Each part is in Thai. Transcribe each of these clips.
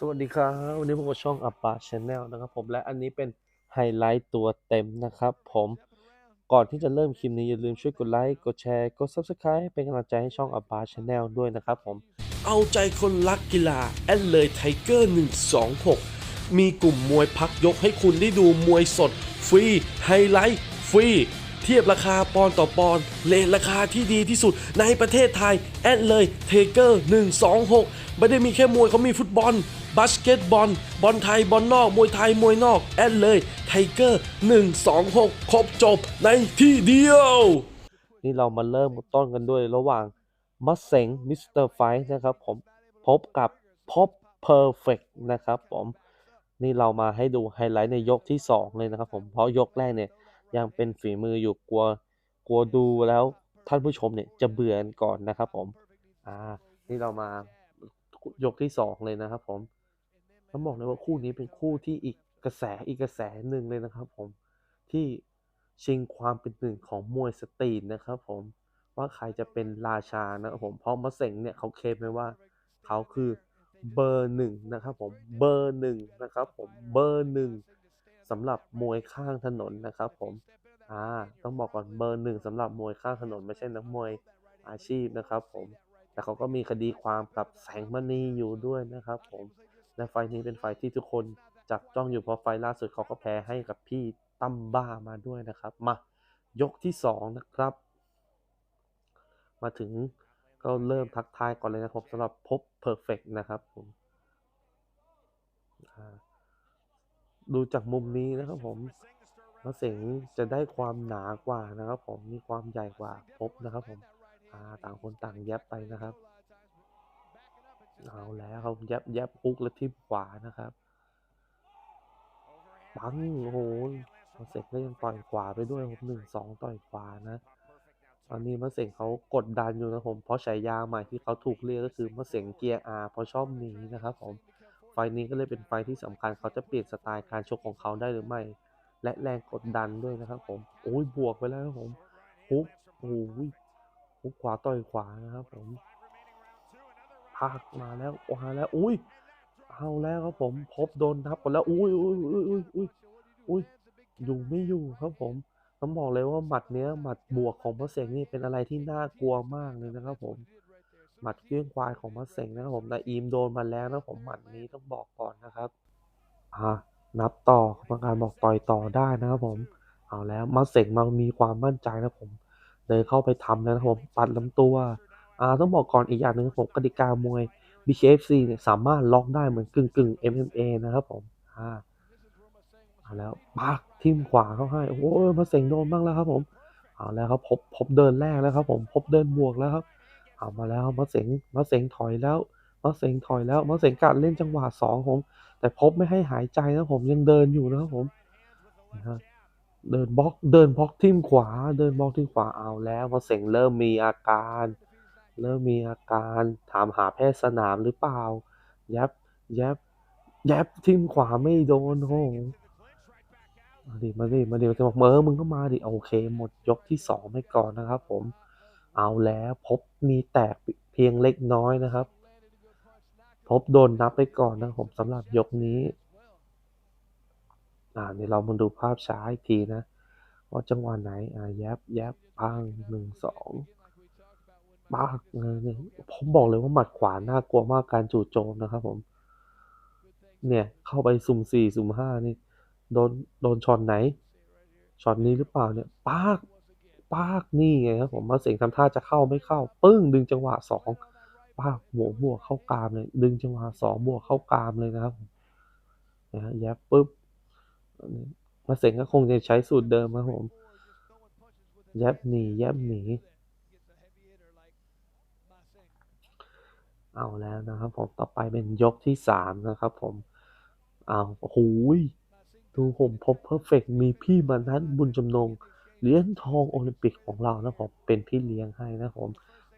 สวัสดีครับ วันนี้พบกับช่องอัปปาชแนลนะครับผมและอันนี้เป็นไฮไลท์ตัวเต็มนะครับผมก่อนที่จะเริ่มคลิปนี้อย่าลืมช่วยกดไลค์กดแชร์กด Subscribe เป็นกำลังใจให้ช่องอัปปาชแนลด้วยนะครับผม เอาใจคนรักกีฬาแอดเลยไทเกอร์126 มีกลุ่มมวยพักยกให้คุณได้ดูมวยสด ฟรี ไฮไลท์ ฟรี เทียบราคาปอนต่อปอนเลทราคาที่ดีที่สุดในประเทศไทย แอดเลยเทเกอร์126 ไม่ได้มีแค่มวยเขามีฟุตบอล บาสเกตบอล บอลไทย บอลนอก มวยไทย มวยนอก แอดเลย ไทเกอร์ 126 ครบจบในที่เดียว นี่เรามาเริ่มต้นกันด้วยระหว่างมัสเซงมิสเตอร์ไฟนะครับผมพบกับพบเพอร์เฟกนะครับผมนี่เรามาให้ดูไฮไลท์ในยกที่ 2 เลยนะครับผมเพราะยกแรกเนี่ยยังเป็นฝีมืออยู่กลัวกลัวดูแล้วท่านผู้ชมเนี่ยจะเบื่อก่อนนะครับผม อ่า นี่เรามายกที่ 2 เลยนะครับผม ต้องบอกเลยว่าคู่นี้เป็นคู่ที่อีกกระแสอีกกระแสหนึ่งเลยนะครับ ผมที่ชิงความเป็นหนึ่งของมวยสตรีทนะครับ ผมว่าใครจะเป็นราชานะครับผมเพราะมะเสงเนี่ยเขาเคลมไว้ว่าเขาคือเบอร์หนึ่งนะครับ ผมเบอร์หนึ่งนะครับ ผมเบอร์หนึ่งสำหรับมวยข้างถนนนะครับ ผมอ่าต้องบอกก่อนเบอร์หนึ่งสำหรับมวยข้างถนน ไม่ใช่นักมวยอาชีพนะครับ ผมแต่เขาก็มีคดีความกับแสงมณีอยู่ด้วยนะครับ ผม และไฟนี้เป็นไฟที่ทุกคนจับจ้องอยู่เพราะไฟล่าสุดเขาก็แพ้ให้กับพี่ตั้มบ้ามาด้วยนะครับ มายกที่สองนะครับ มาถึงก็เริ่มทักทายก่อนเลยนะครับสำหรับพบเพอร์เฟกนะครับผมดูจากมุมนี้นะครับผมมะเสงจะได้ความหนากว่านะครับ ผมมีความใหญ่กว่าพบนะครับ ผมต่างคนต่างแยบไปนะครับ เอาแล้วครับแยบแยบฮุกและทิ่ขวานะครับปังโอ้โหมาเสกก็ยังต่อยขวาไปด้วยครับหนึ่งสองต่อยขวานะตอนนี้มะเสงเขากดดันอยู่นะผมเพราะฉายาใหม่ที่เขาถูกเรียกก็คือมะเสงเกียร์อาเพราะชอบหนีนะครับผมไฟล์นี้ก็เลยเป็นไฟที่สำคัญเขาจะเปลี่ยนสไตล์การชกของเขาได้หรือไม่ และแรงกดดันด้วยนะครับผมโอ้ยบวกไปแล้วครับผมฮุกโอ้ยฮุกขวาต่อยขวานะครับผม พากมาแล้วมาแล้ว อุ้ยเอาแล้วครับผมพบโดนทับก่อนแล้ว อุ้ยอุ้ยอุ้ยอุ้ยอุ้ยอุ้ยอยู่ไม่อยู่ครับผมต้องบอกเลยว่าหมัดเนี้ยหมัดบวกของมะเสงนี่เป็นอะไรที่น่ากลัวมากเลยนะครับผมหมัดเกี้ยงควายของมะเสงนะครับผมแต่อีมโดนมาแล้วนะผมหมัดนี้ต้องบอกก่อนนะครับอ่านับต่อกรรมการบอกต่อยต่อได้นะครับผมเอาแล้วมะเสงมามีความมั่นใจนะผมเดินเข้าไปทำแล้วนะครับผมปัดลำตัว ต้องบอกก่อนอีกอย่างหนึ่งผมกติกามวย BKFC เนี่ยสามารถล็อกได้เหมือนกึ่งกึ่ง MMA นะครับผมอ่าเอาแล้วปักทิ่มขวาเข้าให้ โอ้โหมาเสงโดนบ้างแล้วครับผมเอาแล้วครับพบพบเดินแรกแล้วครับ ผมพบเดินบวกแล้วครับเอามาแล้วมาเสงมาเสงถอยแล้วมาเสงถอยแล้วมาเสงกัดเล่นจังหวะสองผม แต่พบไม่ให้หายใจนะผมยังเดินอยู่นะครับผมนะเดินบล็อกเดินบล็อกทิ่มขวา เดินบล็อกทิ่มขวาเอาแล้วมาเสงเริ่มมีอาการ เริ่มมีอาการถามหาแพทย์สนามหรือเปล่า ยับยับยับทิ่มขวาไม่โดนโหมาดิมาดิมาดิจะบอกเออมึงก็มาดิโอเค หมดยกที่สองไปก่อนนะครับ ผม เอาแล้วพบมีแตกเพียงเล็กน้อยนะครับ พบโดนนับไปก่อนนะผมสำหรับยกนี้ อ่าเดี๋ยวเรามาดูภาพช้าอีกทีนะว่าจังหวะไหน อ่าแยบแยบพังหนึ่งสอง ปากเนี่ยผมบอกเลยว่าหมัดขวาน่ากลัวมากการจู่โจมนะครับผม เนี่ย เข้าไปสุ่มสี่สุ่มห้านี่ โดนโดนช็อตไหนช็อตนี้หรือเปล่าเนี่ยปากปากนี่ไงครับผมมาเสียงทำท่าจะเข้าไม่เข้า ปึ้งดึงจังหวะสองปากบวบวกเข้ากามเลย ดึงจังหวะสองบวกเข้ากามเลยนะครับนะฮะแยบปุ๊บมาเสียงก็คงจะใช้สูตรเดิมครับผมแยบหนีแยบหนี เอาแล้วนะครับผมต่อไปเป็นยกที่สามนะครับผมเอาโอ้โหยดูผมพบเพอร์เฟกมีพี่มานัทบุญจำนงเหรียญทองโอลิมปิกของเรานะผมเป็นพี่เลี้ยงให้นะผม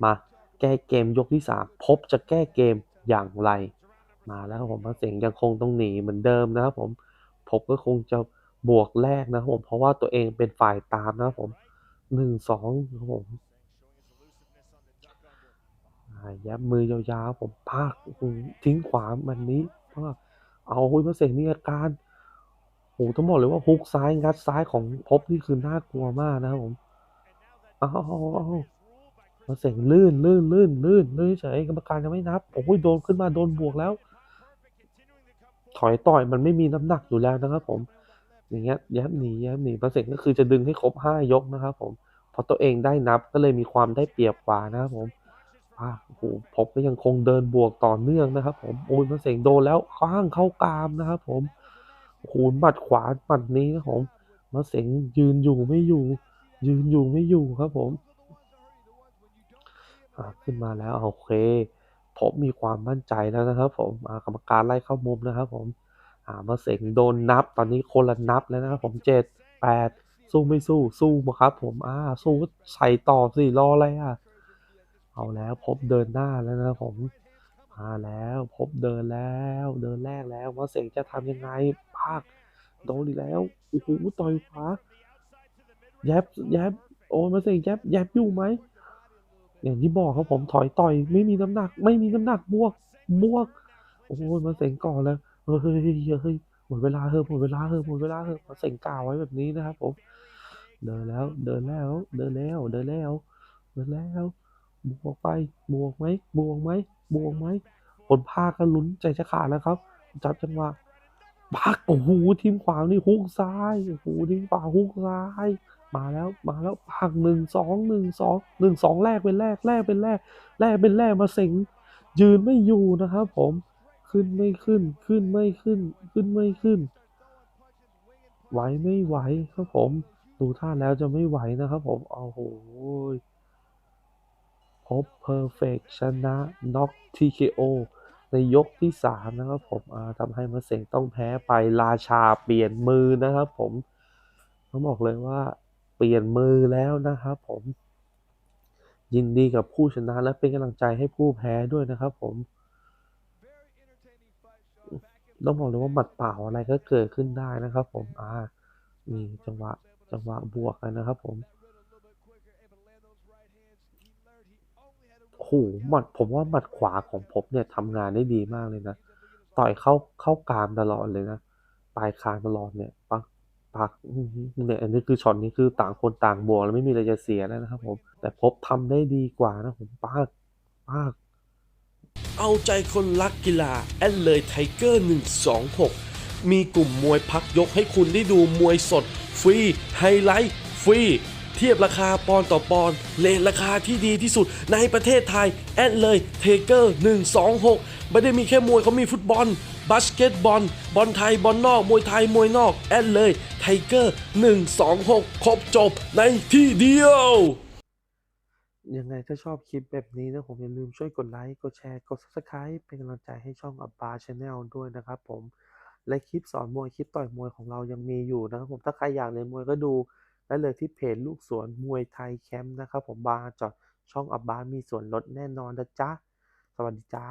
มาแก้เกมยกที่สามพบจะแก้เกมอย่างไร มาแล้วผมมาเสียงยังคงต้องหนีเหมือนเดิมนะครับผมพบก็คงจะบวกแรกนะครับผมเพราะว่าตัวเองเป็นฝ่ายตามนะครับผมหนึ่งสองผม ยับมือยาวๆผมพากทิ้งขวามันนี้ป้าะเอาเฮ้ยพระเสงมีอาการโอ้โฮต้องบอกเลยว่าฮุกซ้ายงัดซ้ายของภพนี่คือน่ากลัวมากนะครับผมเอาวๆพระเสงลื่นลื่นลื่นลื่นลื่นเฉยกรรมการยังไม่นับโอ้โฮโดนขึ้นมาโดนบวกแล้ว ถอยต่อยมันไม่มีน้ำหนักอยู่แล้วนะครับผมอย่างเงี้ยย้มหนีแย้มหนีพระเสงก็คือจะดึงให้ครบห้ายกนะครับผมเพราะตัวเองได้นับก็เลยมีความได้เปรียบกว่านะครับผม อาโอ้โฮภพก็ยังคงเดินบวกต่อเนื่องนะครับ ผมโอ้ยพระเสงโดนแล้วข้างเข้ากรามนะครับ ผมโอ้โฮหมัดขวาหมัดนี้นะผมพระเสงยืนอยู่ไม่อยู่ ยืนอยู่ไม่อยู่ครับ ผมอาขึ้นมาแล้วโอเคภพมีความมั่นใจแล้วนะครับ ผมกรรมการไล่เข้ามุมนะครับ ผมอ่าพระเสงโดนนับ ตอนนี้คนละนับแล้วนะครับ ผม7 8สู้ไม่สู้สู้มาครับ ผมอาสู้ใส่ต่อสิรออะไรอะ เอาแล้วภพเดินหน้าแล้วนะผมมาแล้วภพเดินแล้ว เดินแรกแล้วพระเสงจะทำยังไงพากโดนอีกแล้วโอ้โฮต่อยขวาแย็บแย็บโอ้พระเสงแย็บแย็บอยู่ไหมอย่างที่บอกครับผมถอยต่อย ไม่มีน้ำหนัก ไม่มีน้ำหนักบวกบวกโอ้โฮพระเสงก่อนเลยเฮ้ยเฮ้ยเฮ้ยหมดเวลาเหอะหมดเวลาเหอะหมดเวลาเหอะพระเสงกล่าวไว้แบบนี้นะครับผมเดินแล้วเดินแล้ว เดินแล้วเดินแล้วเดินแล้ว บวกไปบวกไหมบวกไหมบวกไหมคนพาก็ลุ้นใจจะขาดแล้วครับ จับจังหวะปักโอ้โฮทีมขวานี่ฮุกซ้ายโอ้โฮทีมขวาฮุกซ้าย มาแล้วมาแล้วปัก1 2 1 2 1 2แลกเป็นแลกแลกเป็นแลกแลกเป็นแลกมาเสงยืนไม่อยู่นะครับผมขึ้นไม่ขึ้นขึ้นไม่ขึ้น ขึ้นไม่ขึ้น ไหวไม่ไหวครับผม ดูท่าแล้วจะไม่ไหวนะครับผมโอ้โฮ ภพเพอร์เฟกชนะน็อก TKO ในยกที่ 3 นะครับผมทำให้มะเสงต้องแพ้ไปราชาเปลี่ยนมือนะครับผมต้องบอกเลยว่าเปลี่ยนมือแล้วนะครับผม ยินดีกับผู้ชนะและเป็นกำลังใจให้ผู้แพ้ด้วยนะครับผมต้องบอกเลยว่าหมัดเปล่าอะไรก็เกิดขึ้นได้นะครับผม อ่า นี่จังหวะ จังหวะบวกกันนะครับผม โอ้โฮหมัดผมว่าหมัดขวาของภพเนี่ยทำงานได้ดีมากเลยนะ ต่อยเข้าเข้ากรามตลอดเลยนะปลายคางตลอดเนี่ยปักปักเนี่ยอันนี้คือช็อตนี้คือต่างคนต่างบวกแล้วไม่มีอะไรจะเสียแล้วนะครับผม แต่ภพทำได้ดีกว่านะผมปักปักเอาใจคนรักกีฬาแอดเลยไทเกอร์ 126 มีกลุ่มมวยพักยกให้คุณได้ดูมวยสด ฟรี ไฮไลท์ ฟรี เทียบราคาปอนต่อปอนเลทราคาที่ดีที่สุดในประเทศไทย แอดเลยเทเกอร์126 ไม่ได้มีแค่มวยเขามีฟุตบอลบาสเกตบอล บอลไทย บอลนอก มวยไทย มวยนอก แอดเลย ไทเกอร์ 126 ครบจบในที่เดียว ยังไงถ้าชอบคลิปแบบนี้นะผมอย่าลืมช่วยกดไลค์ กดแชร์ กด Subscribe เป็นกำลังใจให้ช่อง Abba Channel ด้วยนะครับผม และคลิปสอนมวย คลิปต่อยมวยของเรายังมีอยู่นะครับผม ถ้าใครอยากเรียนมวยก็ดู ได้เลยที่เพจลูกสวนมวยไทยแคมป์นะครับผมบาร์จอดช่อง Abba มีส่วนลดแน่นอนนะจ๊ะ สวัสดีจ้า